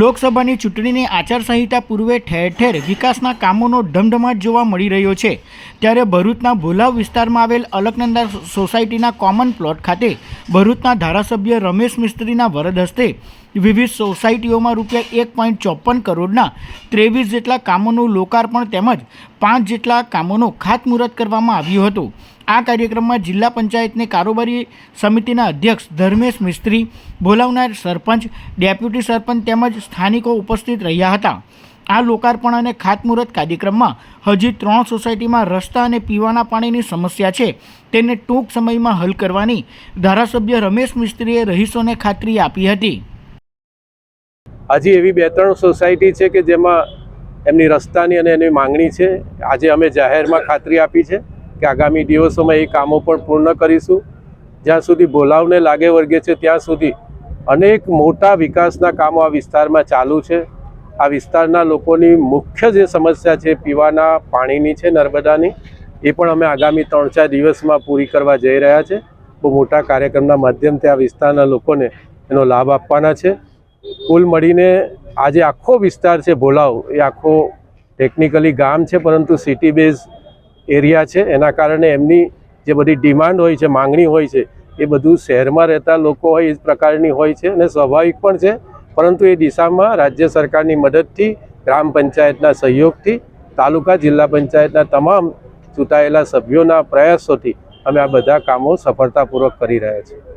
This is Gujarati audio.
લોકસભાની ચૂંટણીની આચારસંહિતા પૂર્વે ઠેર ઠેર વિકાસના કામોનો ધમધમાટ જોવા મળી રહ્યો છે. ત્યારે ભરૂચના ભોલાવ વિસ્તારમાં આવેલ અલકનંદા સોસાયટીના કોમન પ્લોટ ખાતે ભરૂચના ધારાસભ્ય રમેશ મિસ્ત્રીના વરદ હસ્તે વિવિધ સોસાયટીઓમાં રૂપિયા એક પોઈન્ટ ચોપન કરોડના ત્રેવીસ જેટલા કામોનું લોકાર્પણ તેમજ પાંચ જેટલા કામોનું ખાતમુહૂર્ત કરવામાં આવ્યું હતું. આ કાર્યક્રમમાં જિલ્લા પંચાયતની કારોબારી સમિતિના અધ્યક્ષ ધર્મેશ મિસ્ત્રી, બોલાવનાર સરપંચ, ડેપ્યુટી સરપંચ તેમજ સ્થાનિકો ઉપસ્થિત રહ્યા હતા. આ લોકાર્પણ અને ખાતમુહૂર્ત કાર્યક્રમમાં હજી ત્રણ સોસાયટીમાં રસ્તા અને પીવાના પાણીની સમસ્યા છે. તેને ટૂંક સમયમાં હલ કરવાની ધારાસભ્ય રમેશ મિસ્ત્રીએ રહીશોને ખાતરી આપી હતી. હજી એવી બે ત્રણ સોસાયટી છે કે જેમાં એમની રસ્તાની અને એની માંગણી છે. આજે અમે જાહેરમાં ખાતરી આપી છે. કે આગામી દિવસોમાં એ કામો પણ પૂર્ણ કરીશું. જ્યાં સુધી બોલાવને લાગે વર્ગે છે, ત્યાં સુધી અનેક મોટા વિકાસના કામો આ વિસ્તારમાં ચાલુ છે. આ વિસ્તારના લોકોની મુખ્ય જે સમસ્યા છે, પીવાના પાણીની છે, નર્મદાની, એ પણ અમે આગામી ત્રણ ચાર દિવસમાં પૂરી કરવા જઈ રહ્યા છે. બહુ મોટા કાર્યક્રમના માધ્યમથી આ વિસ્તારના લોકોને એનો લાભ આપવાના છે. કુલ મળીને આજે આખો વિસ્તાર છે, ભોલાવ. એ આખો ટેકનિકલી ગામ છે, પરંતુ સિટી બેઝ એરિયા છે, એના કારણે એમની જે બધી ડિમાન્ડ હોય છે, માંગણી હોય છે, એ બધું શહેરમાં રહેતા લોકો હોય, એ પ્રકારની હોય છે અને સ્વાભાવિક પણ છે. પરંતુ એ દિશામાં રાજ્ય સરકારની મદદથી, ગ્રામ પંચાયતના સહયોગથી, તાલુકા જિલ્લા પંચાયતના તમામ ચૂંટાયેલા સભ્યોના પ્રયાસોથી અમે આ બધા કામો સફળતાપૂર્વક કરી રહ્યા છીએ.